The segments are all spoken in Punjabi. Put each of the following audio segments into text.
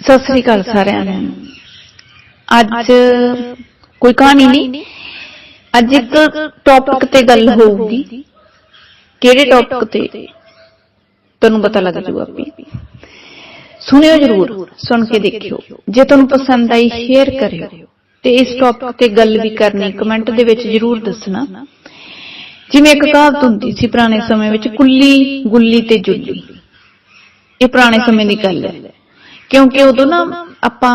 ਸਤਿ ਸ੍ਰੀ ਅਕਾਲ ਸਾਰਿਆਂ ਨੂੰ। ਅੱਜ ਕੋਈ ਕਹਾਣੀ ਨਹੀਂ। ਅੱਜ ਇੱਕ ਟੌਪਿਕ ਤੇ ਗੱਲ ਹੋਊਗੀ। ਕਿਹੜੇ ਟੌਪਿਕ ਤੇ? ਤੁਹਾਨੂੰ ਪਤਾ ਲੱਗ ਜੂਗਾ ਆਪੀ। ਸੁਣਿਓ ਜਰੂਰ ਸੁਣ ਕੇ ਦੇਖਿਓ। ਜੇ ਤੁਹਾਨੂੰ ਪਸੰਦ ਆਈ ਸ਼ੇਅਰ ਕਰਿਓ। ਤੇ ਇਸ ਟੌਪਿਕ ਤੇ ਗੱਲ ਵੀ ਕਰਨੀ ਕਮੈਂਟ ਦੇ ਵਿੱਚ ਜਰੂਰ ਦੱਸਣਾ। ਜਿਵੇਂ ਇੱਕ ਕਹਾਵਤ ਹੁੰਦੀ ਸੀ ਪੁਰਾਣੇ ਸਮੇਂ ਵਿੱਚ ਕੁੱਲੀ ਗੁੱਲੀ ਤੇ ਜੁੱਲੀ। ਇਹ ਪੁਰਾਣੇ ਸਮੇਂ ਦੀ ਗੱਲ ਹੈ। ਕਿਉਂਕਿ ਉਦੋਂ ਨਾ ਆਪਾਂ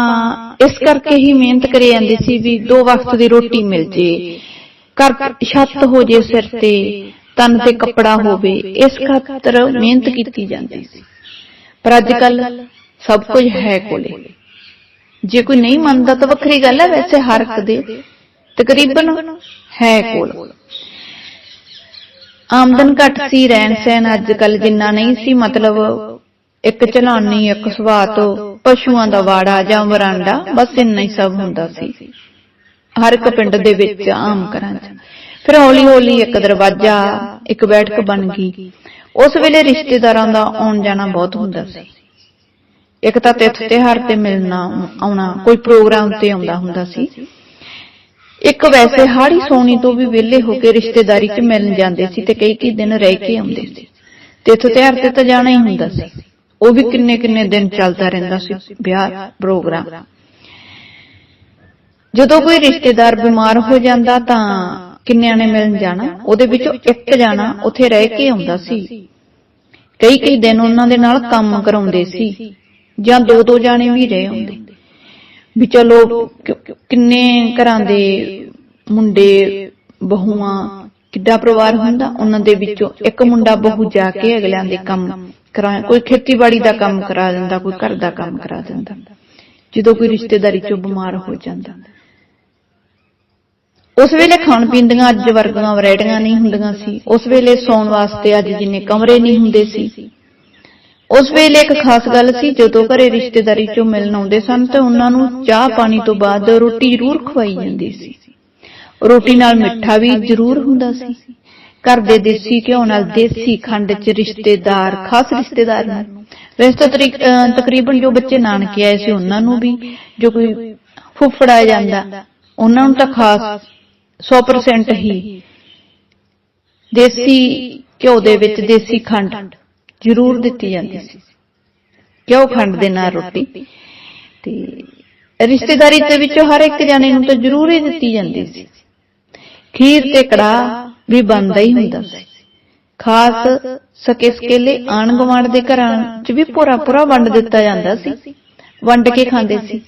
ਇਸ ਕਰਕੇ ਹੀ ਮਿਹਨਤ ਕਰੀ ਜਾਂਦੇ ਸੀ ਵੀ ਦੋ ਵਕਤ ਦੀ ਰੋਟੀ ਮਿਲ ਜੇ, ਘਰ ਛੱਤ ਹੋ ਜੇ ਸਿਰ ਤੇ, ਤਨ ਤੇ ਕੱਪੜਾ ਹੋਵੇ, ਇਸ ਖਾਤਰ ਮਿਹਨਤ ਕੀਤੀ ਜਾਂਦੀ ਸੀ। ਪਰ ਅੱਜ ਕੱਲ ਸਭ ਕੁਝ ਹੈ ਕੋਲੇ। ਜੇ ਕੋਈ ਨਹੀਂ ਮੰਨਦਾ ਤਾਂ ਵੱਖਰੀ ਗੱਲ ਹੈ ਵੈਸੇ ਹਰ ਇੱਕ ਦੇ। ਤਕਰੀਬਨ ਹੈ ਕੋਲ। ਆਮਦਨ ਘੱਟ ਸੀ ਰਹਿਣ ਸਹਿਣ ਅੱਜ ਕੱਲ ਜਿੰਨਾ ਨਹੀਂ ਸੀ, ਮਤਲਬ ਇੱਕ ਚਲਾਨੀ ਇੱਕ ਸਵਾਤ ਪਸ਼ੂਆਂ ਦਾ ਵਾੜਾ ਜਾਂ ਵਰਾਂਡਾ ਬਸ ਇੰਨਾ ਹੀ ਸਭ ਹੁੰਦਾ ਸੀ। ਹਰ ਇੱਕ ਪਿੰਡ ਦੇ ਵਿੱਚ ਆਮ ਘਰਾਂ 'ਚ। ਫਿਰ ਹੌਲੀ ਹੌਲੀ ਇੱਕ ਦਰਵਾਜ਼ਾ ਇੱਕ ਬੈਠਕ ਬਣ ਗਈ। ਉਸ ਵੇਲੇ ਰਿਸ਼ਤੇਦਾਰਾਂ ਦਾ ਆਉਣ ਜਾਣਾ ਬਹੁਤ ਹੁੰਦਾ ਸੀ। ਇੱਕ ਤਾਂ ਤਿੱਥ ਤਿਉਹਾਰ ਤੇ ਮਿਲਣਾ ਆਉਣਾ ਕੋਈ ਪ੍ਰੋਗਰਾਮ ਤੇ ਆਉਂਦਾ ਹੁੰਦਾ ਸੀ। ਇੱਕ ਵੈਸੇ ਹਾੜੀ ਸੋਣੀ ਤੋਂ ਵੀ ਵਿਹਲੇ ਹੋ ਕੇ ਰਿਸ਼ਤੇਦਾਰੀ 'ਚ ਮਿਲਣ ਜਾਂਦੇ ਸੀ ਤੇ ਕਈ ਕਈ ਦਿਨ ਰਹਿ ਕੇ ਆਉਂਦੇ ਸੀ। ਤਿੱਥ ਤਿਉਹਾਰ ਤੇ ਤਾਂ ਜਾਣਾ ਹੀ ਹੁੰਦਾ ਸੀ ਉਹ ਵੀ ਕਿੰਨੇ ਕਿੰਨੇ ਦਿਨ ਚੱਲਦਾ ਰਹਿੰਦਾ ਸੀ ਵਿਆਹ ਪ੍ਰੋਗਰਾਮ। ਜਦੋਂ ਕੋਈ ਰਿਸ਼ਤੇਦਾਰ ਬਿਮਾਰ ਹੋ ਜਾਂਦਾ ਤਾਂ ਕਿੰਨਿਆਂ ਨੇ ਮਿਲਣ ਜਾਣਾ? ਉਹਦੇ ਵਿੱਚੋਂ ਇੱਕ ਜਾਣਾ ਉੱਥੇ ਰਹਿ ਕੇ ਆਉਂਦਾ ਸੀ। ਕਈ ਕਈ ਦਿਨ ਉਹਨਾਂ ਦੇ ਨਾਲ ਕੰਮ ਕਰਾਉਂਦੇ ਸੀ ਜਾਂ ਦੋ ਦੋ ਜਾਣੇ ਵੀ ਰਹੇ ਹੁੰਦੇ ਵੀ ਚਲੋ ਕਿੰਨੇ ਘਰਾਂ ਦੇ ਮੁੰਡੇ, ਬਹੂਆਂ ਕਿੱਡਾ ਪਰਿਵਾਰ ਹੁੰਦਾ, ਉਹਨਾਂ ਦੇ ਵਿੱਚੋਂ ਇੱਕ ਮੁੰਡਾ ਬਹੂ ਜਾ ਕੇ ਅਗਲਿਆਂ ਦੇ ਕੰਮ ਕਰਾ ਕੋਈ ਖੇਤੀਬਾੜੀ ਦਾ ਕੰਮ ਕਰਾ ਦਿੰਦਾ, ਕੋਈ ਘਰ ਦਾ ਕੰਮ ਕਰਾ ਦਿੰਦਾ। ਜਦੋਂ ਕੋਈ ਰਿਸ਼ਤੇਦਾਰੀ ਚੋਂ ਬਿਮਾਰ ਹੋ ਜਾਂਦਾ। ਉਸ ਵੇਲੇ ਖਾਣ ਪੀਣ ਦੀਆਂ ਅੱਜ ਵਰਗੀਆਂ ਵੈਰਾਈਟੀਆਂ ਨਹੀਂ ਹੁੰਦੀਆਂ ਸੀ। ਉਸ ਵੇਲੇ ਸੌਣ ਵਾਸਤੇ ਅੱਜ ਜਿੰਨੇ ਕਮਰੇ ਨਹੀਂ ਹੁੰਦੇ ਸੀ। ਉਸ ਵੇਲੇ ਇੱਕ ਖਾਸ ਗੱਲ ਸੀ, ਜਦੋਂ ਘਰੇ ਰਿਸ਼ਤੇਦਾਰੀ ਚੋਂ ਮਿਲਣ ਆਉਂਦੇ ਸਨ ਤੇ ਉਹਨਾਂ ਨੂੰ ਚਾਹ ਪਾਣੀ ਤੋਂ ਬਾਅਦ ਰੋਟੀ ਜ਼ਰੂਰ ਖਵਾਈ ਜਾਂਦੀ ਸੀ। ਰੋਟੀ ਨਾਲ ਮਿੱਠਾ ਵੀ ਜ਼ਰੂਰ ਹੁੰਦਾ ਸੀ। ਘਰ ਦੇ ਦੇਸੀ ਘਿਓ ਨਾਲ ਦੇਸੀ ਖੰਡ ਚ ਰਿਸ਼ਤੇਦਾਰ, ਖਾਸ ਰਿਸ਼ਤੇਦਾਰ ਨੂੰ ਵੈਸੇ ਤਾਂ ਤਕਰੀਬਨ ਜੋ ਬੱਚੇ ਨਾਨਕੇ ਆਏ ਸੀ ਉਹਨਾਂ ਨੂੰ ਵੀ ਜੋ ਕੋਈ ਫੁੱਫੜ ਜਾਂਦਾ, ਉਹਨਾਂ ਨੂੰ ਤਾਂ ਖਾਸ 100% ਹੀ ਦੇਸੀ ਘਿਓ ਦੇ ਵਿੱਚ ਦੇਸੀ ਖੰਡ ਜ਼ਰੂਰ ਦਿੱਤੀ ਜਾਂਦੀ ਸੀ। ਘਿਓ ਖੰਡ ਦੇ ਨਾਲ ਰੋਟੀ। ਤੇ ਰਿਸ਼ਤੇਦਾਰੀ ਦੇ ਵਿੱਚੋਂ ਹਰ ਇੱਕ ਜਾਣੇ ਨੂੰ ਤਾਂ ਜ਼ਰੂਰ ਹੀ ਦਿੱਤੀ ਜਾਂਦੀ ਸੀ। ਖੀਰ ਤੇ ਕੜਾਹ ਵੀ ਬਣਦਾ ਹੀ ਹੁੰਦਾ ਸੀ। ਖਾਸ ਸਕੇ ਸਕੇਲੇ ਆਣ ਗੁਆਂਢ ਦੇ ਘਰਾਂ 'ਚ ਵੀ ਪੂਰਾ ਪੂਰਾ ਵੰਡ ਦਿੱਤਾ ਜਾਂਦਾ ਸੀ। ਵੰਡ ਕੇ ਖਾਂਦੇ ਸੀ।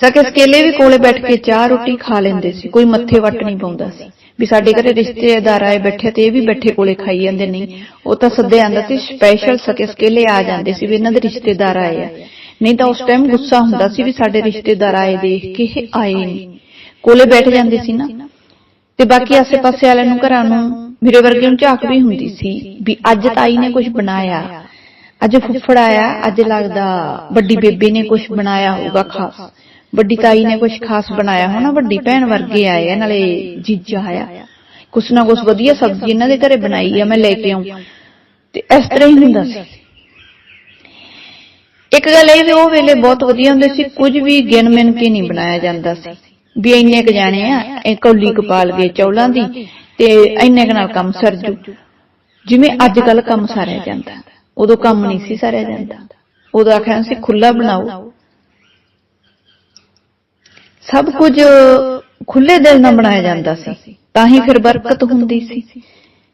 ਸਕੇ ਸਕੇਲੇ ਵੀ ਕੋਲੇ ਬੈਠ ਕੇ ਚਾਹ ਰੋਟੀ ਖਾ ਲੈਂਦੇ ਸੀ। ਕੋਈ ਮੱਥੇ ਵੱਟ ਨਹੀਂ ਪਾਉਂਦਾ ਸੀ। ਵੀ ਸਾਡੇ ਘਰੇ ਰਿਸ਼ਤੇਦਾਰ ਆਏ ਬੈਠੇ ਤੇ ਇਹ ਵੀ ਬੈਠੇ ਕੋਲੇ ਖਾਈ ਜਾਂਦੇ ਨਹੀਂ। ਉਹ ਤਾਂ ਸੱਦੇ ਆਂਦਾ ਸੀ ਸਪੈਸ਼ਲ ਸਕੇ ਸਕੇਲੇ ਆ ਜਾਂਦੇ ਸੀ ਵੀ ਇਹਨਾਂ ਦੇ ਰਿਸ਼ਤੇਦਾਰ ਆਏ ਆ। ਨਹੀਂ ਤਾਂ ਉਸ ਟਾਈਮ ਗੁੱਸਾ ਹੁੰਦਾ ਸੀ ਵੀ ਸਾਡੇ ਰਿਸ਼ਤੇਦਾਰ ਆਏ ਦੇਖ ਕੇ ਇਹ ਆਏ ਨਹੀਂ। ਕੋਲੇ ਬੈਠ ਜਾਂਦੇ ਸੀ ਨਾ। ਤੇ ਬਾਕੀ ਆਸੇ-ਪਾਸੇ ਵਾਲਿਆਂ ਨੂੰ ਘਰਾਂ ਨੂੰ ਮੇਰੇ ਵਰਗੇ ਨੂੰ ਝਾਕ ਵੀ ਹੁੰਦੀ ਸੀ ਵੀ ਅੱਜ ਤਾਈ ਨੇ ਕੁਝ ਬਣਾਇਆ, ਅੱਜ ਫੁੱਫੜ ਆਇਆ ਅੱਜ ਲੱਗਦਾ ਵੱਡੀ ਬੇਬੇ ਨੇ ਕੁਝ ਬਣਾਇਆ ਹੋਊਗਾ ਖਾਸ। ਵੱਡੀ ਤਾਈ ਨੇ ਕੁਝ ਖਾਸ ਬਣਾਇਆ ਹੋਣਾ, ਵੱਡੀ ਭੈਣ ਵਰਗੇ ਆਏ ਆ, ਨਾਲੇ ਜੀਜਾ ਆਇਆ। ਕੁਛ ਨਾ ਕੁਛ ਵਧੀਆ ਸਬਜ਼ੀ ਇਹਨਾਂ ਦੇ ਘਰੇ ਬਣਾਈ ਆ, ਮੈਂ ਲੈ ਕੇ ਆਉਂ ਤੇ ਇਸ ਤਰ੍ਹਾਂ ਹੀ ਹੁੰਦਾ ਸੀ। ਇੱਕ ਗੱਲ ਇਹ ਵੀ, ਉਹ ਵੇਲੇ ਬਹੁਤ ਵਧੀਆ ਹੁੰਦੇ ਸੀ, ਕੁਝ ਵੀ ਗਿਣ ਮਿਣ ਕੇ ਨਹੀਂ ਬਣਾਇਆ ਜਾਂਦਾ ਸੀ। ਵੀ ਇੰਨੇ ਕ ਜਾਣੇ ਆ ਇਹ ਕੌਲੀ ਕਪਾਲ ਗਏ ਚੌਲਾਂ ਦੀ ਤੇ ਇੰਨੇ ਕ ਨਾਲ ਕੰਮ ਸਰਜੂ ਜਿਵੇਂ ਅੱਜ ਕੱਲ ਕੰਮ ਸਾਰਿਆ ਜਾਂਦਾ। ਉਦੋਂ ਕੰਮ ਨਹੀਂ ਸੀ ਸਾਰਿਆ ਜਾਂਦਾ। ਉਦੋਂ ਆਖਿਆ ਸੀ ਖੁੱਲਾ ਬਣਾਓ। ਸਭ ਕੁਝ ਖੁੱਲੇ ਦਿਲ ਨਾਲ ਬਣਾਇਆ ਜਾਂਦਾ ਸੀ। ਤਾਂ ਹੀ ਫਿਰ ਬਰਕਤ ਹੁੰਦੀ ਸੀ।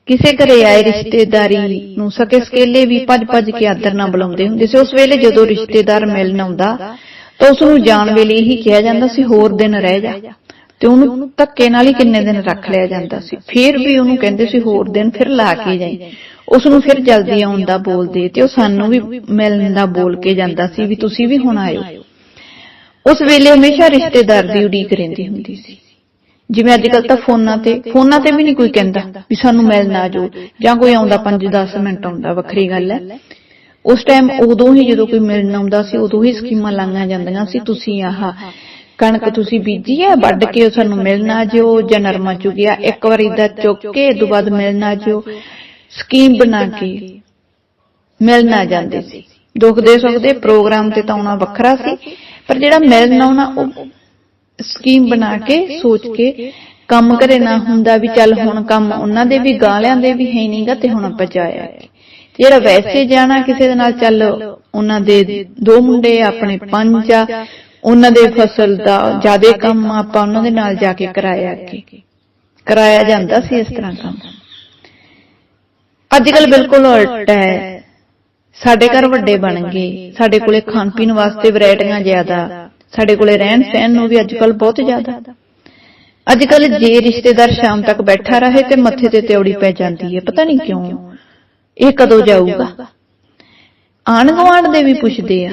ਕਿਸੇ ਘਰੇ ਆਏ ਰਿਸ਼ਤੇਦਾਰੀ ਨੂੰ ਸਕੇ ਸਕੇਲੇ ਵੀ ਭੱਜ ਭੱਜ ਕੇ ਆਦਰ ਨਾਲ ਬੁਲਾਉਂਦੇ ਹੁੰਦੇ ਸੀ। ਉਸ ਵੇਲੇ ਜਦੋਂ ਰਿਸ਼ਤੇਦਾਰ ਮਿਲਣ ਆਉਂਦਾ ਤਾਂ ਉਸ ਨੂੰ ਜਾਣ ਵੇਲੇ ਇਹੀ ਕਿਹਾ ਜਾਂਦਾ ਸੀ, ਹੋਰ ਦਿਨ ਰਹਿ ਜਾ। ਤੇ ਉਹਨੂੰ ਧੱਕੇ ਨਾਲ ਹੀ ਕਿੰਨੇ ਦਿਨ ਰੱਖ ਲਿਆ ਜਾਂਦਾ ਸੀ। ਫਿਰ ਵੀ ਉਹਨੂੰ ਕਹਿੰਦੇ ਸੀ, ਹੋਰ ਦਿਨ ਫਿਰ ਲਾ ਕੇ ਜਾਈ। ਉਸ ਨੂੰ ਫਿਰ ਜਲਦੀ ਆਉਣ ਦਾ ਬੋਲਦੇ ਤੇ ਉਹ ਸਾਨੂੰ ਵੀ ਮਿਲਣ ਦਾ ਬੋਲ ਕੇ ਜਾਂਦਾ ਸੀ ਵੀ ਤੁਸੀਂ ਵੀ ਹੁਣ ਆਇਓ। ਉਸ ਵੇਲੇ ਹਮੇਸ਼ਾ ਰਿਸ਼ਤੇਦਾਰ ਦੀ ਉਡੀਕ ਰਹਿੰਦੀ ਹੁੰਦੀ ਸੀ। ਜਿਵੇਂ ਅੱਜ ਕੱਲ ਤਾਂ ਫੋਨਾਂ ਤੇ ਫੋਨਾਂ ਤੇ ਵੀ ਨਹੀਂ ਕੋਈ ਕਹਿੰਦਾ ਵੀ ਸਾਨੂੰ ਮਿਲਣ ਆ ਜਾਓ ਜਾਂ ਕੋਈ ਆਉਂਦਾ 5-10 ਮਿੰਟ ਆਉਂਦਾ, ਵੱਖਰੀ ਗੱਲ ਹੈ। ਉਸ ਟਾਈਮ ਉਦੋਂ ਹੀ ਜਦੋਂ ਕੋਈ ਮਿਲਣ ਆਉਂਦਾ ਸੀ, ਉਦੋਂ ਹੀ ਸਕੀਮਾਂ ਲਾਈਆਂ ਜਾਂਦੀਆਂ ਸੀ, ਤੁਸੀਂ ਆਹ ਕਣਕ ਤੁਸੀਂ ਬੀਜੀ ਹੈ, ਵੱਢ ਕੇ ਉਹ ਸਾਨੂੰ ਮਿਲਣਾ ਜਿਓ, ਜਾਂ ਨਰਮਾ ਚੁਗਿਆ, ਇੱਕ ਵਾਰੀ ਦਾ ਚੁੱਕ ਕੇ ਤੋਂ ਬਾਅਦ ਮਿਲਣਾ ਜਿਓ, ਸਕੀਮ ਬਣਾ ਕੇ ਮਿਲਣਾ ਜਾਂਦੇ ਸੀ। ਦੁੱਖ ਦੇ ਸੁੱਖ ਦੇ ਪ੍ਰੋਗਰਾਮ ਤੇ ਤਾਂ ਆਉਣਾ ਵੱਖਰਾ ਸੀ, ਪਰ ਜਿਹੜਾ ਮਿਲਣਾ ਆਉਣਾ, ਉਹ ਸਕੀਮ ਬਣਾ ਕੇ, ਸੋਚ ਕੇ ਕੰਮ ਘਰੇ ਨਾ ਹੁੰਦਾ ਵੀ ਚੱਲ ਹੁਣ ਕੰਮ ਉਹਨਾਂ ਦੇ ਵੀ ਗਾਲਿਆਂ ਦੇ ਵੀ ਹੈ ਨਹੀਂਗਾ ਤੇ ਹੁਣ ਆਪਾਂ ਜਾਇਆ ਜਿਹੜਾ ਵੈਸੇ ਜਾਣਾ ਕਿਸੇ ਦੇ ਨਾਲ ਚੱਲ ਉਹਨਾਂ ਦੇ ਦੋ ਮੁੰਡੇ ਆਪਣੇ ਪੰਜ ਆ ਉਹਨਾਂ ਦੇ ਫਸਲ ਦਾ ਜਿਆਦੇ ਕੰਮ ਆਪਾਂ ਉਹਨਾਂ ਦੇ ਨਾਲ ਜਾ ਕੇ ਕਰਾਇਆ ਅੱਗੇ। ਕਰਾਇਆ ਜਾਂਦਾ ਸੀ ਇਸ ਤਰ੍ਹਾਂ ਕੰਮ। ਅੱਜ ਕੱਲ ਬਿਲਕੁਲ ਉਲਟ ਹੈ। ਸਾਡੇ ਘਰ ਵੱਡੇ ਬਣ ਗਏ। ਸਾਡੇ ਕੋਲੇ ਖਾਣ ਪੀਣ ਵਾਸਤੇ ਵੈਰਾਈਟੀਆਂ ਜ਼ਿਆਦਾ। ਸਾਡੇ ਕੋਲੇ ਰਹਿਣ ਸਹਿਣ ਨੂੰ ਵੀ ਅੱਜ ਕੱਲ ਬਹੁਤ ਜ਼ਿਆਦਾ। ਅੱਜ ਕੱਲ ਜੇ ਰਿਸ਼ਤੇਦਾਰ ਸ਼ਾਮ ਤੱਕ ਬੈਠਾ ਰਹੇ ਤੇ ਮੱਥੇ ਤੇ ਤਿਉੜੀ ਪੈ ਜਾਂਦੀ ਹੈ। ਪਤਾ ਨਹੀਂ ਕਿਉਂ। ਇਹ ਕਦੋਂ ਜਾਊਗਾ? ਆਣ ਗੁਆਂਢ ਦੇ ਵੀ ਪੁੱਛਦੇ ਆ।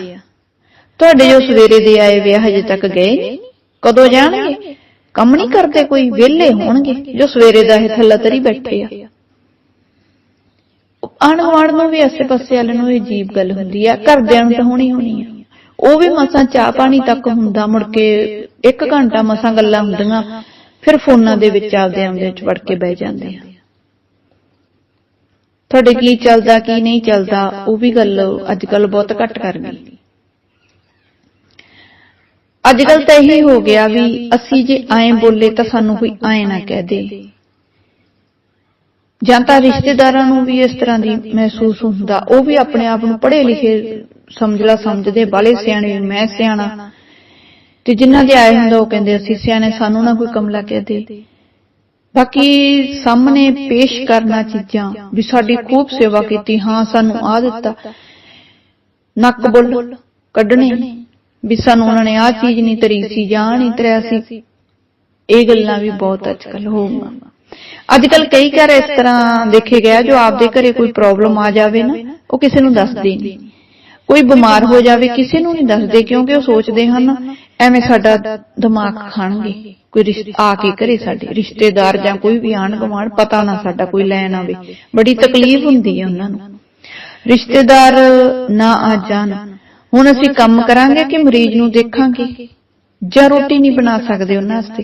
ਤੁਹਾਡੇ ਜੋ ਸਵੇਰੇ ਦੇ ਆਏ ਵੇ ਆ, ਹਜੇ ਤੱਕ ਗਏ ਨਹੀਂ? ਕਦੋਂ ਜਾਣਗੇ? ਕੰਮ ਨਹੀਂ ਕਰਦੇ ਕੋਈ? ਵਿਹਲੇ ਹੋਣਗੇ? ਜੋ ਸਵੇਰੇ ਦਾ ਇਹ ਥੱਲਾ ਤਰੀ ਬੈਠੇ ਆ। ਆਣ ਗੁਆਂਢ ਨੂੰ ਵੀ ਆਸੇ ਪਾਸੇ ਵਾਲੇ ਨੂੰ ਇਹ ਅਜੀਬ ਗੱਲ ਹੁੰਦੀ ਆ। ਘਰਦਿਆਂ ਨੂੰ ਤਾਂ ਹੋਣੀ ਹੋਣੀ ਆ। ਉਹ ਵੀ ਮਸਾਂ ਚਾਹ ਪਾਣੀ ਤੱਕ ਹੁੰਦਾ ਮੁੜ ਕੇ ਇੱਕ ਘੰਟਾ ਮਸਾਂ ਗੱਲਾਂ ਹੁੰਦੀਆਂ ਫਿਰ ਫੋਨਾਂ ਦੇ ਵਿੱਚ ਆਪਦੇ ਆਉਂਦੇ ਚ ਵੜ ਕੇ ਬਹਿ ਜਾਂਦੇ ਆ। ਤੁਹਾਡੇ ਕੀ ਚੱਲਦਾ, ਕੀ ਨਹੀਂ ਚੱਲਦਾ, ਉਹ ਵੀ ਗੱਲ ਅੱਜ ਕੱਲ ਬਹੁਤ ਘੱਟ ਕਰ ਗਈ। ਅੱਜ ਕੱਲ ਤਾਂ ਇਹੀ ਹੋ ਗਿਆ ਵੀ ਅਸੀਂ ਜੇ ਐਂ ਬੋਲੇ ਤਾਂ ਸਾਨੂੰ ਕੋਈ ਐਂ ਨਾ ਕਹਿ ਦੇ। ਜਾਂ ਤਾਂ ਰਿਸ਼ਤੇਦਾਰਾਂ ਨੂੰ ਵੀ ਇਸ ਤਰ੍ਹਾਂ ਦੀ ਮਹਿਸੂਸ ਹੁੰਦਾ, ਉਹ ਵੀ ਆਪਣੇ ਆਪ ਨੂੰ ਪੜ੍ਹੇ ਲਿਖੇ ਸਮਝ ਲਾ ਸਮਝਦੇ ਬਾਲੇ ਸਿਆਣੇ, ਮੈਂ ਸਿਆਣਾ। ਤੇ ਜਿਨ੍ਹਾਂ ਦੇ ਆਏ ਹੁੰਦਾ, ਉਹ ਕਹਿੰਦੇ, ਅਸੀਂ ਸਿਆਣੇ, ਸਾਨੂੰ ਨਾ ਕੋਈ ਕਮਲਾ ਕਹਿ ਦੇ। ਬਾਕੀ ਸਾਹਮਣੇ ਪੇਸ਼ ਕਰਨਾ ਚੀਜ਼ਾਂ ਵੀ ਸਾਡੀ ਖੂਬ ਸੇਵਾ ਕੀਤੀ। ਹਾਂ, ਸਾਨੂੰ ਆ ਦਿੱਤਾ। ਨੱਕ ਬੁੱਲ ਕੱਢਣੇ। ਵੀ ਸਾਨੂੰ ਉਹਨਾਂ ਨੇ ਆਹ ਚੀਜ਼ ਨਹੀਂ ਤਰੀ ਸੀ ਜਾਂ ਨਹੀਂ ਤਰਿਆ ਸੀ। ਇਹ ਗੱਲਾਂ ਵੀ ਬਹੁਤ ਅੱਜਕੱਲ ਹੋ ਗਈਆਂ ਅੱਜ ਕੱਲ ਕਈ ਘਰ ਇਸ ਤਰ੍ਹਾਂ ਦੇਖੇ ਗਿਆ ਜੋ ਆਪਦੇ ਘਰੇ ਕੋਈ ਪ੍ਰੋਬਲਮ ਆ ਜਾਵੇ ਨਾ, ਉਹ ਕਿਸੇ ਨੂੰ ਦੱਸਦੇ ਨਹੀਂ। ਕੋਈ ਬਿਮਾਰ ਹੋ ਜਾਵੇ, ਕਿਸੇ ਨੂੰ ਨਹੀਂ ਦੱਸਦੇ ਕਿਉਂਕਿ ਉਹ ਸੋਚਦੇ ਹਨ, ਐਵੇਂ ਸਾਡਾ ਦਿਮਾਗ ਖਾਣਗੇ। ਕੋਈ ਰਿਸ਼- ਆ ਕੇ ਘਰੇ ਸਾਡੇ ਰਿਸ਼ਤੇਦਾਰ ਜਾਂ ਕੋਈ ਵੀ ਆਣ ਗੁਆਂਢ ਪਤਾ ਨਾ ਸਾਡਾ ਕੋਈ ਲੈਣ ਆਵੇ। ਬੜੀ ਤਕਲੀਫ ਹੁੰਦੀ ਹੈ ਉਹਨਾਂ ਨੂੰ। ਰਿਸ਼ਤੇਦਾਰ ਨਾ ਆ ਜਾਣ। ਹੁਣ ਅਸੀਂ ਕੰਮ ਕਰਾਂਗੇ ਕਿ ਮਰੀਜ਼ ਨੂੰ ਦੇਖਾਂਗੇ। ਜਾਂ ਰੋਟੀ ਨਹੀਂ ਬਣਾ ਸਕਦੇ ਉਹਨਾਂ ਵਾਸਤੇ।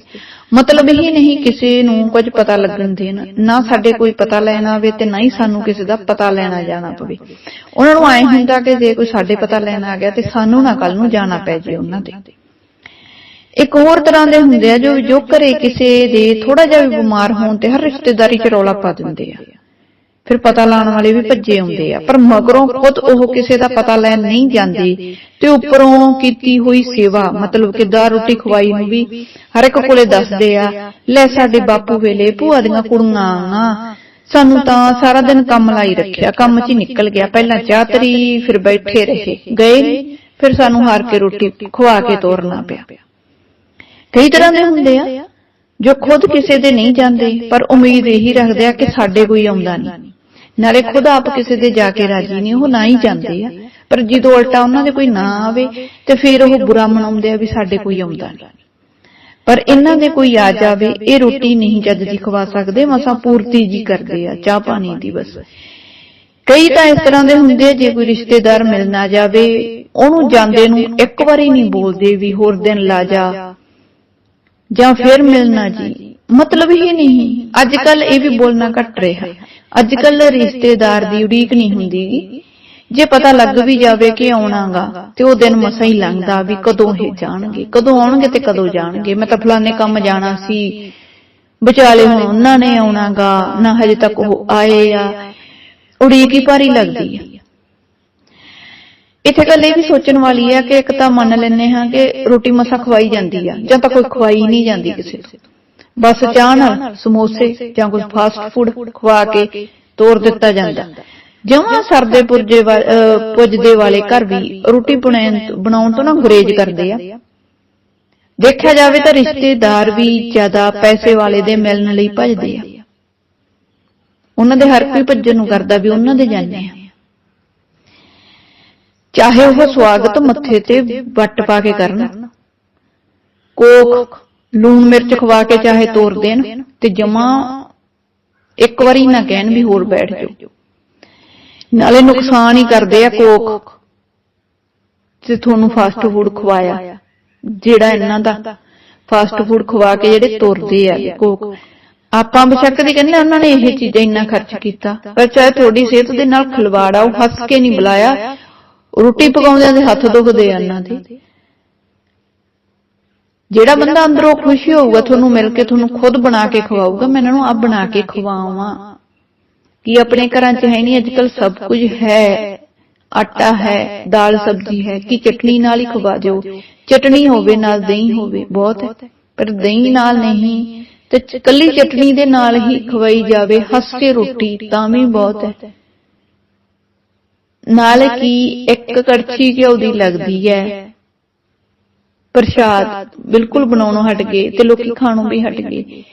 ਮਤਲਬ ਇਹ ਨਹੀਂ ਕਿਸੇ ਨੂੰ ਕੁਝ ਪਤਾ ਲੱਗਣ ਦੇਣ। ਨਾ ਸਾਡੇ ਕੋਈ ਪਤਾ ਲੈਣਾ ਆਵੇ ਤੇ ਨਾ ਹੀ ਸਾਨੂੰ ਕਿਸੇ ਦਾ ਪਤਾ ਲੈਣਾ ਜਾਣਾ ਪਵੇ। ਉਹਨਾਂ ਨੂੰ ਐ ਹੁੰਦਾ ਕਿ ਜੇ ਕੋਈ ਸਾਡੇ ਪਤਾ ਲੈਣ ਆ ਗਿਆ ਤੇ ਸਾਨੂੰ ਨਾ ਕੱਲ ਨੂੰ ਜਾਣਾ ਪੈ ਜੇ ਉਹਨਾਂ ਦੇ ਇੱਕ ਹੋਰ ਤਰ੍ਹਾਂ ਦੇ ਹੁੰਦੇ ਆ ਜੋ ਜੋ ਘਰੇ ਕਿਸੇ ਦੇ ਥੋੜਾ ਜਿਹਾ ਵੀ ਬਿਮਾਰ ਹੋਣ ਤੇ ਹਰ ਰਿਸ਼ਤੇਦਾਰੀ 'ਚ ਰੌਲਾ ਪਾ ਦਿੰਦੇ ਆ। ਫਿਰ ਪਤਾ ਲਾਉਣ ਵਾਲੇ ਵੀ ਭੱਜੇ ਆਉਂਦੇ ਆ। ਪਰ ਮਗਰੋਂ ਖੁਦ ਉਹ ਕਿਸੇ ਦਾ ਪਤਾ ਲੈਣ ਨਹੀਂ ਜਾਂਦੇ ਤੇ ਉੱਪਰੋਂ ਕੀਤੀ ਹੋਈ ਸੇਵਾ, ਮਤਲਬ ਕਿ ਦਾ ਰੋਟੀ ਖਵਾਈ ਨੂੰ ਵੀ ਹਰ ਇੱਕ ਕੋਲੇ ਦੱਸਦੇ ਆ, ਲੈ ਸਾਡੇ ਬਾਪੂ ਵੇਲੇ ਭੂਆ ਦੀਆਂ ਕੁੜੀਆਂ ਆ ਸਾਨੂੰ ਤਾਂ ਸਾਰਾ ਦਿਨ ਕੰਮ ਲਾਈ ਰੱਖਿਆ, ਕੰਮ 'ਚ ਹੀ ਨਿਕਲ ਗਿਆ, ਪਹਿਲਾਂ ਚਾਹ ਤਰੀ, ਫਿਰ ਬੈਠੇ ਰਹੇ, ਗਏ ਫਿਰ ਸਾਨੂੰ ਹਾਰ ਕੇ ਰੋਟੀ ਖਵਾ ਕੇ ਤੋਰਨਾ ਪਿਆ। ਕਈ ਤਰ੍ਹਾਂ ਦੇ ਹੁੰਦੇ ਆ, ਜੋ ਖੁਦ ਕਿਸੇ ਦੇ ਨਹੀਂ ਜਾਂਦੇ, ਪਰ ਉਮੀਦ ਇਹੀ ਰੱਖਦੇ ਆ ਕਿ ਸਾਡੇ ਕੋਈ ਆਉਂਦਾ ਨਹੀਂ। ਨਾਲੇ ਖੁਦ ਆਪ ਕਿਸੇ ਦੇ ਜਾ ਕੇ ਰਾਜੀ ਨਹੀਂ, ਉਹ ਨਾ ਹੀ ਜਾਂਦੇ ਆ। ਪਰ ਜਦੋਂ ਉਲਟਾ ਉਹਨਾਂ ਦੇ ਕੋਈ ਨਾ ਆਵੇ, ਤੇ ਫਿਰ ਉਹ ਬੁਰਾ ਮਨਾਉਂਦੇ ਆ ਵੀ ਸਾਡੇ ਕੋਈ ਆਉਂਦਾ ਨਹੀਂ। ਪਰ ਇਹਨਾਂ ਦੇ ਕੋਈ ਆ ਜਾਵੇ, ਇਹ ਰੋਟੀ ਨਹੀਂ ਜਦ ਦੀ ਖਵਾ ਸਕਦੇ, ਮਸਾਂ ਪੂਰਤੀ ਜੀ ਕਰਦੇ ਆ, ਚਾਹ ਪਾਣੀ ਦੀ ਬਸ। ਕਈ ਤਾਂ ਇਸ ਤਰ੍ਹਾਂ ਦੇ ਹੁੰਦੇ ਆ, ਜੇ ਕੋਈ ਰਿਸ਼ਤੇਦਾਰ ਮਿਲ ਨਾ ਜਾਵੇ, ਉਹਨੂੰ ਜਾਂਦੇ ਨੂੰ ਇੱਕ ਵਾਰੀ ਨਹੀਂ ਬੋਲਦੇ ਵੀ ਹੋਰ ਦਿਨ ਲਾ ਜਾ ਜਾਂ ਫਿਰ ਮਿਲਣਾ ਜੀ। ਮਤਲਬ ਹੀ ਨਹੀਂ। ਅੱਜ ਕੱਲ ਇਹ ਵੀ ਬੋਲਣਾ ਘਟ ਰਿਹਾ। ਅੱਜ ਕੱਲ ਰਿਸ਼ਤੇਦਾਰ ਦੀ ਉਡੀਕ ਨਹੀਂ ਹੁੰਦੀ। ਜੇ ਪਤਾ ਲੱਗ ਵੀ ਜਾਵੇ ਕਿ ਆਉਣਾਗਾ ਤੇ ਉਹ ਦਿਨ ਮਸਾਂ ਹੀ ਲੰਘਦਾ ਵੀ ਕਦੋਂ ਇਹ ਜਾਣਗੇ ਕਦੋਂ ਆਉਣਗੇ ਤੇ ਕਦੋਂ ਜਾਣਗੇ। ਮੈਂ ਤਾਂ ਫਲਾਣੇ ਕੰਮ ਜਾਣਾ ਸੀ। ਵਿਚਾਲੇ ਹੁਣ ਉਹਨਾਂ ਨੇ ਆਉਣਾਗਾ ਨਾ ਹਜੇ ਤੱਕ ਉਹ ਆਏ ਆ। ਉਡੀਕ ਹੀ ਭਾਰੀ ਲੱਗਦੀ ਆ। ਇੱਥੇ ਗੱਲ ਇਹ ਵੀ ਸੋਚਣ ਵਾਲੀ ਆ ਕਿ ਇੱਕ ਤਾਂ ਮੰਨ ਲੈਨੇ ਹਾਂ ਕਿ ਰੋਟੀ ਮਸਾ ਖਵਾਈ ਜਾਂਦੀ ਆ ਜਾਂ ਤਾਂ ਕੋਈ ਖਵਾਈ ਨਹੀਂ ਜਾਂਦੀ ਕਿਸੇ ਤੋਂ। ਬਸ ਚਾਹ ਨਾਲ ਸਮੋਸੇ ਜਾਂ ਕੁਝ ਫਾਸਟ ਫੂਡ ਖਵਾ ਕੇ ਤੋਰ ਦਿੱਤਾ ਜਾਂਦਾ। ਜਮਾਂ ਸਰਦੇ ਪੁਰਜੇ ਪੁੱਜਦੇ ਵਾਲੇ ਘਰ ਵੀ ਰੋਟੀ ਬਣਾਉਣ ਬਣਾਉਣ ਤੋਂ ਨਾ ਗੁਰੇਜ ਕਰਦੇ ਆ। ਦੇਖਿਆ ਜਾਵੇ ਤਾਂ ਰਿਸ਼ਤੇਦਾਰ ਵੀ ਜ਼ਿਆਦਾ ਪੈਸੇ ਵਾਲੇ ਦੇ ਮਿਲਣ ਲਈ ਭਜਦੇ ਆ। ਉਹਨਾਂ ਦੇ ਹਰ ਕੋਈ ਭੱਜਣ ਨੂੰ ਕਰਦਾ ਵੀ ਉਹਨਾਂ ਦੇ ਜਾਂਦੇ ਆ। ਚਾਹੇ ਉਹ ਸਵਾਗਤ ਮੱਥੇ ਤੇ ਵੱਟ ਪਾ ਕੇ ਕਰਨ। ਕੋਕ, ਲੂਣ ਮਿਰਚ ਖਵਾ ਕੇ ਚਾਹੇ ਤੋਰ ਦੇਣ ਤੇ ਜਮਾ ਇੱਕ ਵਾਰੀ ਨਾ ਕਹਿਣ ਵੀ ਹੋਰ ਬੈਠ ਜਾਓ। ਨਾਲੇ ਨੁਕਸਾਨ ਹੀ ਕਰਦੇ ਆ ਕੋਕ। ਤੇ ਤੁਹਾਨੂੰ ਫਾਸਟ ਫੂਡ ਖਵਾਇਆ। ਜਿਹੜਾ ਇਹਨਾਂ ਦਾ ਫਾਸਟ ਫੂਡ ਖਵਾ ਕੇ ਜਿਹੜੇ ਤੁਰਦੇ ਆ ਕੋਕ। ਆਪਾਂ ਬਸ਼ੱਕ ਦੀ ਕਹਿੰਦੇ ਉਹਨਾਂ ਨੇ ਇਹ ਚੀਜ਼ਾਂ ਇੰਨਾ ਖਰਚ ਕੀਤਾ। ਪਰ ਚਾਹੇ ਤੁਹਾਡੀ ਸਿਹਤ ਦੇ ਨਾਲ ਖਿਲਵਾੜ ਆ ਉਹ ਹੱਸ ਕੇ ਨਹੀਂ ਬੁਲਾਇਆ ਰੋਟੀ ਪਕਾਉਂਦਿਆਂ ਦੇ ਹੱਥ ਦੁਖਦੇ ਆ ਉਹਨਾਂ ਦੇ। ਜਿਹੜਾ ਬੰਦਾ ਅੰਦਰੋਂ ਖੁਸ਼ੀ ਹੋਊਗਾ ਤੁਹਾਨੂੰ ਮਿਲ ਕੇ ਤੁਹਾਨੂੰ ਖੁਦ ਬਣਾ ਕੇ ਖਵਾਊਗਾ ਮੈਂ ਇਹਨਾਂ ਨੂੰ ਆਪ ਬਣਾ ਕੇ ਖਵਾਵਾਂ। ਕਿ ਆਪਣੇ ਘਰਾਂ 'ਚ ਹੈ ਨਹੀਂ? ਅੱਜਕੱਲ ਸਭ ਕੁਝ ਹੈ। ਆਟਾ ਹੈ ਦਾਲ ਸਬਜ਼ੀ ਹੈ। ਕਿ ਚਟਨੀ ਨਾਲ ਹੀ ਖਵਾ ਦਿਓ? ਚਟਨੀ ਹੋਵੇ ਨਾਲ ਦਹੀਂ ਹੋਵੇ ਬਹੁਤ ਹੈ। ਪਰ ਦਹੀਂ ਨਾਲ ਨਹੀਂ। ਤੇ ਕੱਲੀ ਚਟਨੀ ਦੇ ਨਾਲ ਹੀ ਖਵਾਈ ਜਾਵੇ ਹੱਸ ਕੇ ਰੋਟੀ ਤਾਂ ਵੀ ਬਹੁਤ ਹੈ। ਨਾਲ ਕੀ ਇੱਕ ਕੜਛੀ ਘਿਓ ਦੀ ਲੱਗਦੀ ਹੈ? ਪ੍ਰਸ਼ਾਦ ਬਿਲਕੁਲ ਬਣਾਉਣੋਂ ਹਟ ਗਏ ਤੇ ਲੋਕੀ ਖਾਣੋਂ ਵੀ ਹਟ ਗਏ।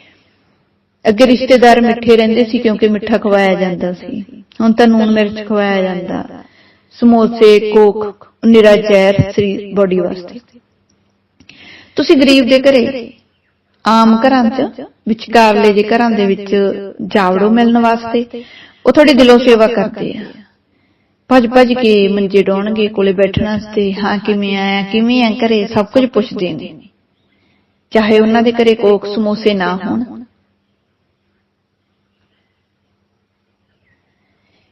ਅੱਗੇ ਰਿਸ਼ਤੇਦਾਰ ਮਿੱਠੇ ਰਹਿੰਦੇ ਸੀ ਕਿਉਂਕਿ ਮਿੱਠਾ ਖਵਾਇਆ ਜਾਂਦਾ ਸੀ। ਹੁਣ ਤਾਂ ਨੂਨ ਮਿਰਚ ਖਵਾਇਆ ਜਾਂਦਾ। ਸਮੋਸੇ, ਕੋਕ, ਨਿਰਾ ਜ਼ਹਿਰ ਸਰੀ ਬੋਡੀ ਵਾਸਤੇ। ਤੁਸੀਂ ਗਰੀਬ ਦੇ ਘਰੇ ਆਮ ਘਰਾਂ 'ਚ ਵਿਚਕਾਰਲੇ ਜੇ ਘਰਾਂ ਦੇ ਵਿੱਚ ਜਾਵੜੋ ਮਿਲਣ ਵਾਸਤੇ, ਉਹ ਤੁਹਾਡੀ ਦਿਲੋਂ ਸੇਵਾ ਕਰਦੇ ਆ। ਭੱਜ ਭੱਜ ਕੇ ਮੰਜੇ ਡਾਉਣਗੇ ਕੋਲੇ ਬੈਠਣ ਵਾਸਤੇ। ਹਾਂ ਕਿਵੇਂ ਆਇਆ ਕਿਵੇਂ ਆ ਘਰੇ ਸਭ ਕੁਝ ਪੁੱਛਦੇ ਨੇ। ਚਾਹੇ ਉਹਨਾਂ ਦੇ ਘਰੇ ਕੋਕ ਸਮੋਸੇ ਨਾ ਹੋਣ।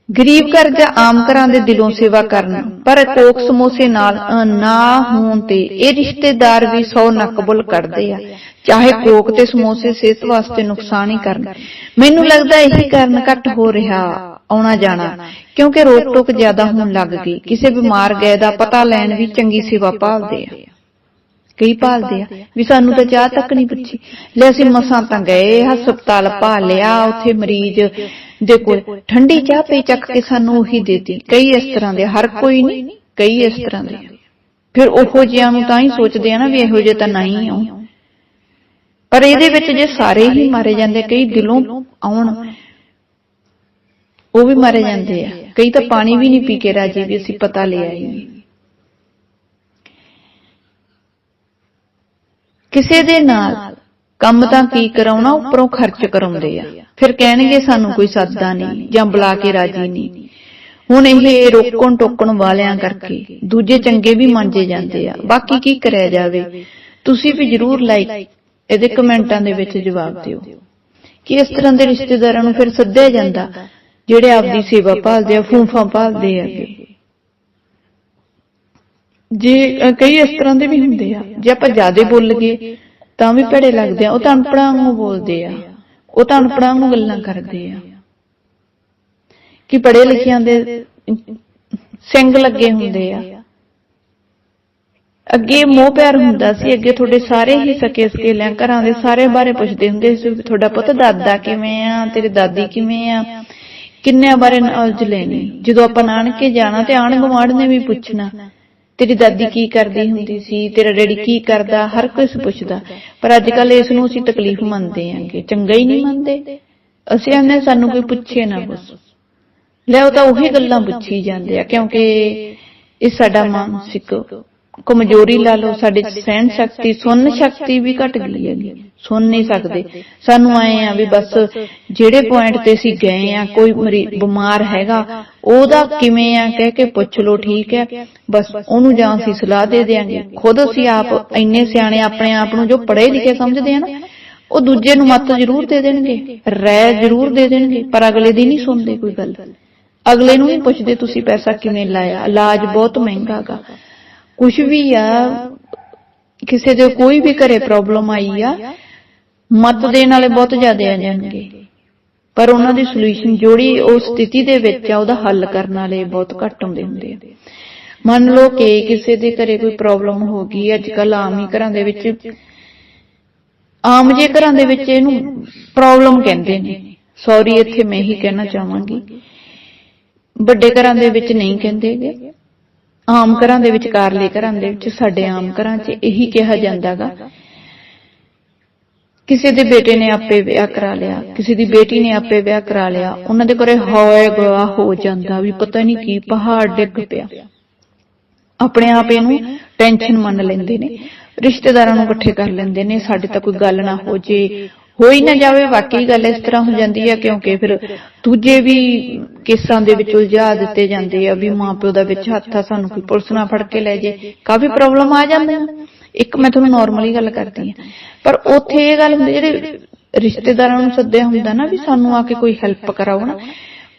ਗਰੀਬ ਘਰ ਜਾਂ ਆਮ ਘਰਾਂ ਦੇ ਦਿਲੋਂ ਸੇਵਾ ਕਰਨ ਪਰ ਕੋਕ ਸਮੋਸੇ ਨਾਲ ਨਾ ਹੋਣ ਤੇ ਇਹ ਰਿਸ਼ਤੇਦਾਰ ਵੀ ਸੌ ਨਕਬੁਲ ਕੱਢਦੇ ਆ। ਚਾਹੇ ਕੋਕ ਤੇ ਸਮੋਸੇ ਸਿਹਤ ਵਾਸਤੇ ਨੁਕਸਾਨ ਹੀ ਕਰਨ। ਮੈਨੂੰ ਲੱਗਦਾ ਇਹੀ ਕਾਰਨ ਘੱਟ ਹੋ ਰਿਹਾ। ਆਉਣਾ ਜਾਣਾ ਕਿਉਂਕਿ ਰੋਕ ਟੋਕ ਜ਼ਿਆਦਾ ਹੋਣ ਲੱਗ ਗਈ। ਕਿਸੇ ਬਿਮਾਰ ਗਏ ਦਾ ਪਤਾ ਲੈਣ ਵੀ ਚੰਗੀ ਸੇਵਾ ਭਾਲਦੇ ਆ। ਕਈ ਭਾਲਦੇ ਆ। ਵੀ ਸਾਨੂੰ ਤਾਂ ਚਾਹ ਤੱਕ ਨਹੀਂ ਪੁੱਛੀ। ਲੈ ਅਸੀਂ ਮਸਾਂ ਤਾਂ ਗਏ ਹਸਪਤਾਲ ਭਾਲ ਲਿਆ ਉੱਥੇ ਮਰੀਜ਼ ਦੇ ਕੋਲ ਠੰਡੀ ਚਾਹ ਪਈ ਚੱਕ ਕੇ ਸਾਨੂੰ ਉਹੀ ਦੇਤੀ। ਕਈ ਇਸ ਤਰ੍ਹਾਂ ਦੇ ਹਰ ਕੋਈ ਨਹੀਂ ਕਈ ਇਸ ਤਰ੍ਹਾਂ ਦੇ। ਫਿਰ ਉਹੋ ਜਿਹਿਆਂ ਨੂੰ ਤਾਂ ਹੀ ਸੋਚਦੇ ਆ ਨਾ ਵੀ ਇਹੋ ਜਿਹੇ ਤਾਂ ਨਹੀਂ ਆਉ ਪਰ ਇਹਦੇ ਵਿੱਚ ਜੇ ਸਾਰੇ ਹੀ ਮਾਰੇ ਜਾਂਦੇ ਕਈ ਦਿਲੋਂ ਆਉਣ ਉਹ ਵੀ ਮਾਰੇ ਜਾਂਦੇ ਆ। ਕਈ ਤਾਂ ਪਾਣੀ ਵੀ ਨਹੀਂ ਪੀ ਕੇ ਰਾਜੀ ਵੀ ਅਸੀਂ ਪਤਾ ਲੈ ਆਈਏ। ਕਿਸੇ ਦੇ ਨਾਲ ਕੰਮ ਤਾਂ ਕੀ ਕਰਾਉਣਾ ਉੱਪਰੋਂ ਖਰਚ ਕਰਾਉਂਦੇ ਆ। ਫਿਰ ਕਹਿਣਗੇ ਸਾਨੂੰ ਕੋਈ ਸੱਦਾ ਨਹੀਂ ਜਾਂ ਬੁਲਾ ਕੇ ਰਾਜੀ ਨਹੀਂ। ਹੁਣ ਇਹ ਰੋਕਣ ਟੋਕਣ ਵਾਲਿਆਂ ਕਰਕੇ ਦੂਜੇ ਚੰਗੇ ਵੀ ਮੰਜੇ ਜਾਂਦੇ ਆ। ਬਾਕੀ ਕੀ ਕਰਿਆ ਜਾਵੇ? ਤੁਸੀਂ ਵੀ ਜਰੂਰ ਲਾਈਕ ਇਹਦੇ ਕਮੈਂਟਾਂ ਦੇ ਵਿੱਚ ਜਵਾਬ ਦਿਓ। ਕਿ ਇਸ ਤਰ੍ਹਾਂ ਦੇ ਰਿਸ਼ਤੇਦਾਰਾਂ ਨੂੰ ਫਿਰ ਸੱਦਿਆ ਜਾਂਦਾ। ਜਿਹੜੇ ਆਪਦੀ ਸੇਵਾ ਭਾਲਦੇ ਆ, ਫੂਫਾਂ ਭਾਲਦੇ ਆ ਜੇ ਕਈ ਇਸ ਤਰ੍ਹਾਂ ਦੇ ਵੀ ਹੁੰਦੇ ਆ। ਜੇ ਆਪਾਂ ਜ਼ਿਆਦੇ ਬੋਲ ਗਏ ਤਾਂ ਵੀ ਭੜੇ ਲੱਗਦੇ ਆ। ਉਹ ਤਾਂ ਅਨਪੜਾਂ ਨੂੰ ਬੋਲਦੇ ਆ। ਉਹ ਤਾਂ ਅਨਪੜਾਂ ਨੂੰ ਗੱਲਾਂ ਕਰਦੇ ਆ। ਕਿ ਪੜੇ ਲਿਖਿਆਂ ਦੇ ਸਿੰਘ ਲੱਗੇ ਹੁੰਦੇ ਆ। ਅੱਗੇ ਮੋਹ ਪਿਆਰ ਹੁੰਦਾ ਸੀ, ਅੱਗੇ ਤੁਹਾਡੇ ਸਾਰੇ ਹੀ ਸਕੇ ਸਕੇਲਿਆਂ ਘਰਾਂ ਦੇ ਸਾਰੇ ਬਾਰੇ ਪੁੱਛਦੇ ਹੁੰਦੇ ਸੀ ਤੁਹਾਡਾ ਪੁੱਤ ਦਾਦਾ ਕਿਵੇਂ ਆ, ਤੇਰੇ ਦਾਦੀ ਕਿਵੇਂ ਆ? ਕਿੰਨਿਆਂ ਬਾਰੇ ਨੌਲੇਜ ਲੈਣੀ? ਜਦੋਂ ਆਪਾਂ ਨਾਨਕੇ ਜਾਣਾ ਤੇ ਆਣ ਗੁਆਂਢ ਨੇ ਵੀ ਪੁੱਛਣਾ, ਤੇਰੀ ਦਾਦੀ ਕੀ ਕਰਦੀ ਹੁੰਦੀ ਸੀ, ਤੇਰਾ ਡੈਡੀ ਕੀ ਕਰਦਾ, ਹਰ ਕੋਈ ਪੁੱਛਦਾ। ਪਰ ਅੱਜ ਕੱਲ ਇਸ ਨੂੰ ਅਸੀਂ ਤਕਲੀਫ ਮੰਨਦੇ ਆਂਗੇ, ਚੰਗਾ ਹੀ ਨਹੀਂ ਮੰਨਦੇ। ਅਸੀਂ ਆਨੇ ਸਾਨੂੰ ਕੋਈ ਪੁੱਛੇ ਨਾ ਬਸ ਲੈ, ਉਹ ਤਾਂ ਉਹੀ ਗੱਲਾਂ ਪੁੱਛੀ ਜਾਂਦੇ ਆ, ਕਿਉਂਕਿ ਇਹ ਸਾਡਾ ਮਾਨਸਿਕ ਕਮਜ਼ੋਰੀ ਲਾ ਲਓ, ਸਾਡੀ ਸਹਿਣ ਸ਼ਕਤੀ ਸੁਣਨ ਸ਼ਕਤੀ ਵੀ ਘਟ ਗਈ ਹੈਗੀ। ਸੁਣ ਨਹੀਂ ਸਕਦੇ। ਸਾਨੂੰ ਆਏ ਆ ਵੀ ਬਸ ਜਿਹੜੇ ਪੁਆਇੰਟ ਤੇ ਅਸੀਂ ਗਏ ਆ, ਕੋਈ ਬਿਮਾਰ ਹੈਗਾ, ਉਹਦਾ ਕਿਵੇਂ ਆ, ਕਹਿ ਕੇ ਪੁੱਛ ਲਓ, ਠੀਕ ਹੈ। ਬਸ ਉਹਨੂੰ ਜਾਂ ਅਸੀਂ ਸਲਾਹ ਦੇ ਦੇਾਂਗੇ ਖੁਦ ਅਸੀਂ ਆਪ ਇੰਨੇ ਸਿਆਣੇ ਆਪਣੇ ਆਪ ਨੂੰ ਜੋ ਪੜ੍ਹੇ ਲਿਖੇ ਸਮਝਦੇ ਆ ਨਾ, ਉਹ ਦੂਜੇ ਨੂੰ ਮੱਤ ਜ਼ਰੂਰ ਦੇ ਦੇਣਗੇ, ਰਾਏ ਜ਼ਰੂਰ ਦੇ ਦੇਣਗੇ, ਪਰ ਅਗਲੇ ਦੀ ਨਹੀਂ ਸੁਣਦੇ ਕੋਈ ਗੱਲ। ਅਗਲੇ ਨੂੰ ਵੀ ਪੁੱਛਦੇ ਤੁਸੀਂ ਪੈਸਾ ਕਿਵੇਂ ਲਾਇਆ। ਇਲਾਜ ਬਹੁਤ ਮਹਿੰਗਾ ਗਾ ਕੁਝ ਵੀ ਆ, ਕਿਸੇ ਦੇ ਕੋਈ ਵੀ ਘਰੇ ਪ੍ਰੋਬਲਮ ਆਈ ਆ, ਮਤ ਦੇਣ ਵਾਲੇ ਬਹੁਤ ਜ਼ਿਆਦਾ ਆ ਜਾਣਗੇ। ਪਰ ਉਹਨਾਂ ਦੀ ਸੋਲੂਸ਼ਨ ਜੋੜੀ ਉਸ ਸਥਿਤੀ ਦੇ ਵਿੱਚ ਆ, ਉਹਦਾ ਹੱਲ ਕਰਨ ਵਾਲੇ ਬਹੁਤ ਘੱਟ ਆਉਂਦੇ ਹੁੰਦੇ ਆ। ਮੰਨ ਲਓ ਕਿ ਕਿਸੇ ਦੇ ਘਰੇ ਕੋਈ ਪ੍ਰੋਬਲਮ ਹੋ ਗਈ ਅੱਜ ਕੱਲ ਆਮ ਹੀ ਘਰਾਂ ਦੇ ਵਿੱਚ, ਆਮ ਜੇ ਘਰਾਂ ਦੇ ਵਿੱਚ ਇਹਨੂੰ ਪ੍ਰੋਬਲਮ ਕਹਿੰਦੇ ਨੇ। ਸੌਰੀ ਇੱਥੇ ਮੈਂ ਹੀ ਕਹਿਣਾ ਚਾਹਾਂਗੀ। ਵੱਡੇ ਘਰਾਂ ਦੇ ਵਿੱਚ ਨਹੀਂ ਕਹਿੰਦੇਗੇ ਆਮ ਘਰਾਂ ਦੇ ਵਿੱਚ ਘਰਾਂ ਦੇ ਵਿੱਚ ਸਾਡੇ ਆਮ ਘਰਾਂ 'ਚ ਇਹੀ ਕਿਹਾ ਜਾਂਦਾਗਾ। ਕਿਸੇ ਦੇ ਬੇਟੇ ਨੇ ਆਪੇ ਵਿਆਹ ਕਰਾ ਲਿਆ, ਕਿਸੇ ਦੀ ਬੇਟੀ ਨੇ ਆਪੇ ਵਿਆਹ ਕਰਾ ਲਿਆ, ਉਹਨਾਂ ਦੇ ਘਰੇ ਹੋਏ ਗਵਾ ਹੋ ਜਾਂਦਾ ਵੀ ਪਤਾ ਨਹੀਂ ਕੀ ਪਹਾੜ ਡਿੱਗ ਪਿਆ। ਆਪਣੇ ਆਪ ਇਹਨੂੰ ਟੈਨਸ਼ਨ ਮੰਨ ਲੈਂਦੇ ਨੇ, ਰਿਸ਼ਤੇਦਾਰਾਂ ਨੂੰ ਇਕੱਠੇ ਕਰ ਲੈਂਦੇ ਨੇ, ਸਾਡੇ ਤਾਂ ਕੋਈ ਗੱਲ ਨਾ ਹੋ ਜੇ ਹੋ ਹੀ ਨਾ ਜਾਵੇ ਵਾਕਈ ਗੱਲ ਇਸ ਤਰ੍ਹਾਂ ਹੋ ਜਾਂਦੀ ਹੈ ਕਿਉਂਕਿ ਫਿਰ ਦੂਜੇ ਵੀ ਕੇਸਾਂ ਦੇ ਵਿੱਚ ਉਲਝਾ ਦਿੱਤੇ ਜਾਂਦੇ ਆ, ਵੀ ਮਾਪਿਓ ਦਾ ਵਿੱਚ ਹੱਥ ਆ, ਸਾਨੂੰ ਕੋਈ ਪੁਲਿਸ ਨਾ ਫੜ ਕੇ ਲੈ ਜੇ, ਕਾਫੀ ਪ੍ਰੋਬਲਮ ਆ ਜਾਂਦੀਆਂ ਇੱਕ ਮੈਂ ਤੁਹਾਨੂੰ ਨਾਰਮਲੀ ਗੱਲ ਕਰਦੀ ਹਾਂ ਪਰ ਉੱਥੇ ਇਹ ਗੱਲ ਹੁੰਦੀ ਜਿਹੜੇ ਰਿਸ਼ਤੇਦਾਰਾਂ ਨੂੰ ਸੱਦਿਆ ਹੁੰਦਾ ਨਾ, ਵੀ ਸਾਨੂੰ ਆ ਕੇ ਕੋਈ ਹੈਲਪ ਕਰਾਓ ਨਾ,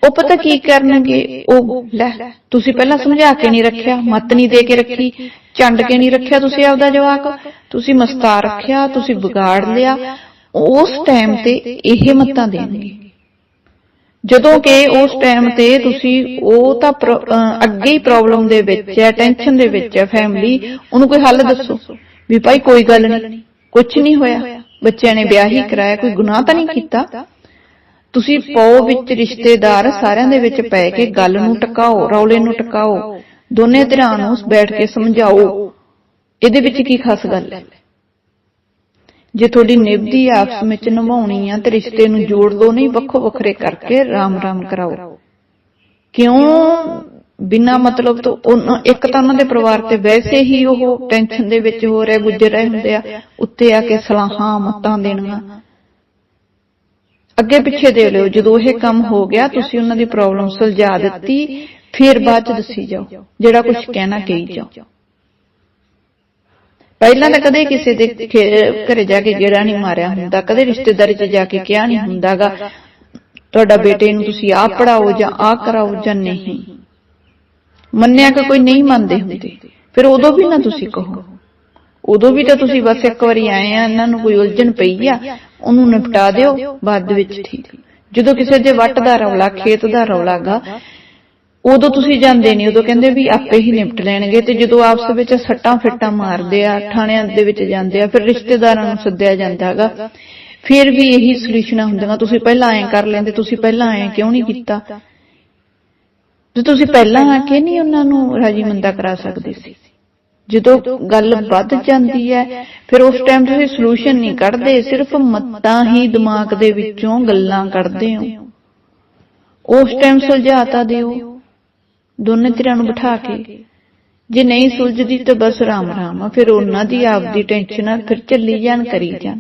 ਉਹ ਪਤਾ ਕੀ ਕਰਨਗੇ? ਉਹ, ਲੈ, ਤੁਸੀਂ ਪਹਿਲਾਂ ਸਮਝਾ ਕੇ ਨਹੀਂ ਰੱਖਿਆ, ਮਤ ਨਹੀਂ ਦੇ ਕੇ ਰੱਖੀ, ਚੰਡ ਕੇ ਨਹੀਂ ਰੱਖਿਆ ਤੁਸੀਂ ਆਪਦਾ ਜਵਾਕ, ਤੁਸੀਂ ਮਸਤਾ ਰੱਖਿਆ, ਤੁਸੀਂ ਵਿਗਾੜ ਲਿਆ ਉਸ ਟਾਈਮ ਤੇ ਇਹ ਮਤਾਂ ਦੇਣਗੇ। ਜਦੋਂ ਕਿ ਉਸ ਟਾਈਮ ਤੇ ਤੁਸੀਂ ਉਹ ਤਾਂ ਅੱਗੇ ਹੀ ਪ੍ਰੋਬਲਮ ਦੇ ਵਿੱਚ ਹੈ ਟੈਨਸ਼ਨ ਦੇ ਵਿੱਚ ਹੈ ਫੈਮਿਲੀ ਉਹਨੂੰ ਕੋਈ ਹੱਲ ਦੱਸੋ। ਵੀ ਭਾਈ ਕੋਈ ਗੱਲ ਨਹੀਂ ਕੁਝ ਨਹੀਂ ਹੋਇਆ। ਬੱਚਿਆਂ ਨੇ ਵਿਆਹ ਹੀ ਕਰਾਇਆ ਕੋਈ ਗੁਨਾਹ ਤਾਂ ਨਹੀਂ ਕੀਤਾ। ਤੁਸੀਂ ਪਾਓ ਵਿੱਚ ਰਿਸ਼ਤੇਦਾਰ ਸਾਰਿਆਂ ਦੇ ਵਿੱਚ ਪੈ ਕੇ ਗੱਲ ਨੂੰ ਟਿਕਾਓ ਰੌਲੇ ਨੂੰ ਟਿਕਾਓ ਦੋਨੇ ਧਿਰਾਂ ਨੂੰ ਬੈਠ ਕੇ ਸਮਝਾਓ। ਇਹਦੇ ਵਿੱਚ ਕੀ ਖਾਸ ਗੱਲ ਹੈ? ਜੇ ਤੁਹਾਡੀ ਨਿਭਦੀ ਆਪਸ ਵਿੱਚ ਨਿਭਾਉਣੀ ਆ ਤੇ ਰਿਸ਼ਤੇ ਨੂੰ ਜੋੜ ਦੋ, ਨਹੀਂ, ਵੱਖੋ ਵੱਖਰੇ ਕਰਕੇ ਰਾਮ-ਰਾਮ ਕਰਾਓ। ਕਿਉਂ? ਬਿਨਾ ਮਤਲਬ ਤੋਂ ਇੱਕ ਤਾਂ ਉਹਨਾਂ ਦੇ ਪਰਿਵਾਰ ਤੇ ਵੈਸੇ ਹੀ ਉਹ ਟੈਨਸ਼ਨ ਦੇ ਵਿੱਚ ਹੋ ਰਿਹਾ, ਗੁਜ਼ਰ ਰਹੇ ਹੁੰਦੇ ਆ, ਉੱਤੇ ਆ ਕੇ ਸਲਾਹਾਂ, ਮਤਾਂ ਦੇਣੀਆਂ। ਅੱਗੇ ਪਿੱਛੇ ਦੇ ਲਿਓ, ਜਦੋਂ ਇਹ ਕੰਮ ਹੋ ਗਿਆ, ਤੁਸੀਂ ਉਹਨਾਂ ਦੀ ਪ੍ਰੋਬਲਮ ਸੁਲਝਾ ਦਿੱਤੀ, ਫਿਰ ਬਾਅਦ ਚ ਦੱਸੀ ਜਾਓ, ਜਿਹੜਾ ਕੁਝ ਕਹਿਣਾ ਕਹੀ ਜਾਓ। ਪਹਿਲਾਂ ਤਾਂ ਕਦੇ ਕਿਸੇ ਦੇ ਘਰੇ ਜਾ ਕੇ ਗੇੜਾ ਨਹੀਂ ਮਾਰਿਆ ਹੁੰਦਾ, ਕਦੇ ਰਿਸ਼ਤੇਦਾਰੀ 'ਚ ਜਾ ਕੇ ਕਿਹਾ ਨਹੀਂ ਹੁੰਦਾਗਾ, ਤੁਹਾਡਾ ਬੇਟੇ ਨੂੰ ਤੁਸੀਂ ਆਹ ਪੜਾਓ ਜਾਂ ਆਹ ਕਰਾਓ ਜਾਂ ਨਹੀਂ। ਮੰਨਿਆ ਕਿ ਕੋਈ ਨਹੀਂ ਮੰਨਦੇ ਹੁੰਦੇ। ਫਿਰ ਉਦੋਂ ਵੀ ਨਾ ਤੁਸੀਂ ਕਹੋ। ਉਦੋਂ ਵੀ ਤਾਂ ਤੁਸੀਂ ਬਸ ਇੱਕ ਵਾਰੀ ਆਏ ਆ, ਇਹਨਾਂ ਨੂੰ ਕੋਈ ਉਲਝਣ ਪਈ ਆ, ਉਹਨੂੰ ਨਿਪਟਾ ਦਿਓ, ਬਾਅਦ ਦੇ ਵਿੱਚ ਠੀਕ। ਜਦੋਂ ਕਿਸੇ ਦੇ ਵੱਟ ਦਾ ਰੌਲਾ, ਖੇਤ ਦਾ ਰੌਲਾਗਾ ਉਦੋਂ ਤੁਸੀਂ ਜਾਂਦੇ ਨਹੀਂ, ਉਦੋਂ ਕਹਿੰਦੇ ਵੀ ਆਪੇ ਹੀ ਨਿਪਟ ਲੈਣਗੇ ਤੇ ਜਦੋਂ ਆਪਸ ਵਿੱਚ ਸੱਟਾਂ ਫਿੱਟਾਂ ਮਾਰਦੇ ਆ, ਥਾਣਿਆਂ ਦੇ ਵਿੱਚ ਜਾਂਦੇ ਆ, ਫਿਰ ਰਿਸ਼ਤੇਦਾਰਾਂ ਨੂੰ ਸੱਦਿਆ ਜਾਂਦਾਗਾ ਫਿਰ ਵੀ ਇਹੀ ਸੋਲੂਸ਼ਨਾਂ ਹੁੰਦੀਆਂ, ਤੁਸੀਂ ਪਹਿਲਾਂ ਐਂ ਕਰ ਲੈਂਦੇ, ਤੁਸੀਂ ਪਹਿਲਾਂ ਐਂ ਕਿਉਂ ਨਹੀਂ ਕੀਤਾ? ਜੇ ਤੁਸੀਂ ਪਹਿਲਾਂ ਆ ਕੇ ਨਹੀਂ ਉਹਨਾਂ ਨੂੰ ਰਾਜੀ ਮੰਦਾ ਕਰਾ ਸਕਦੇ ਸੀ। ਜਦੋਂ ਗੱਲ ਵੱਧ ਜਾਂਦੀ ਹੈ, ਫਿਰ ਉਸ ਟਾਈਮ ਤੁਸੀਂ ਸੋਲੂਸ਼ਨ ਨਹੀਂ ਕੱਢਦੇ, ਸਿਰਫ ਮੱਤਾਂ ਹੀ ਦਿਮਾਗ ਦੇ ਵਿੱਚੋਂ ਗੱਲਾਂ ਕੱਢਦੇ ਹੋ। ਉਸ ਟਾਈਮ ਸੁਲਝਾਤਾ ਦਿਓ। ਦੋਨੇ ਧਿਰਾਂ ਨੂੰ ਬਿਠਾ ਕੇ, ਜੇ ਨਹੀਂ ਸੁਲਝਦੀ ਤਾਂ ਬਸ ਰਾਮ ਰਾਮ, ਆ ਫਿਰ ਉਹਨਾਂ ਦੀ ਆਪਦੀ ਟੈਨਸ਼ਨ ਆ ਫਿਰ ਚੱਲੀ ਜਾਣ, ਕਰੀ ਜਾਣ।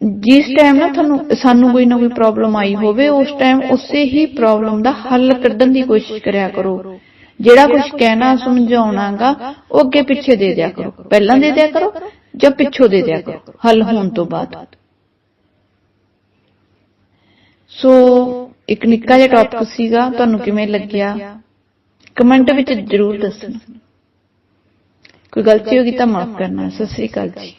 ਜਿਸ ਟਾਈਮ ਨਾ ਤੁਹਾਨੂੰ, ਸਾਨੂੰ ਕੋਈ ਨਾ ਕੋਈ ਪ੍ਰੋਬਲਮ ਆਈ ਹੋਵੇ, ਉਸ ਟਾਈਮ ਉਸੇ ਹੀ ਪ੍ਰੋਬਲਮ ਦਾ ਹੱਲ ਕੱਢਣ ਦੀ ਕੋਸ਼ਿਸ਼ ਕਰਿਆ ਕਰੋ। ਜਿਹੜਾ ਕੁਝ ਕਹਿਣਾ, ਸਮਝਾਉਣਾਗਾ, ਉਹ ਅੱਗੇ ਪਿੱਛੇ ਦੇ ਦਿਆ ਕਰੋ। ਪਹਿਲਾਂ ਦੇ ਦਿਆ ਕਰੋ ਜਾਂ ਪਿੱਛੋਂ ਦੇ ਦਿਆ ਕਰੋ? ਹੱਲ ਹੋਣ ਤੋਂ ਬਾਅਦ। ਸੋ ਇੱਕ ਨਿੱਕਾ ਜਿਹਾ ਟੌਪਿਕ ਸੀਗਾ, ਤੁਹਾਨੂੰ ਕਿਵੇਂ ਲੱਗਿਆ? ਕਮੈਂਟ ਵਿੱਚ ਜਰੂਰ ਦੱਸਣਾ। ਕੋਈ ਗਲਤੀ ਹੋ ਗਈ ਤਾਂ ਮਾਫ ਕਰਨਾ। ਸਤਿ ਸ੍ਰੀ ਅਕਾਲ ਜੀ।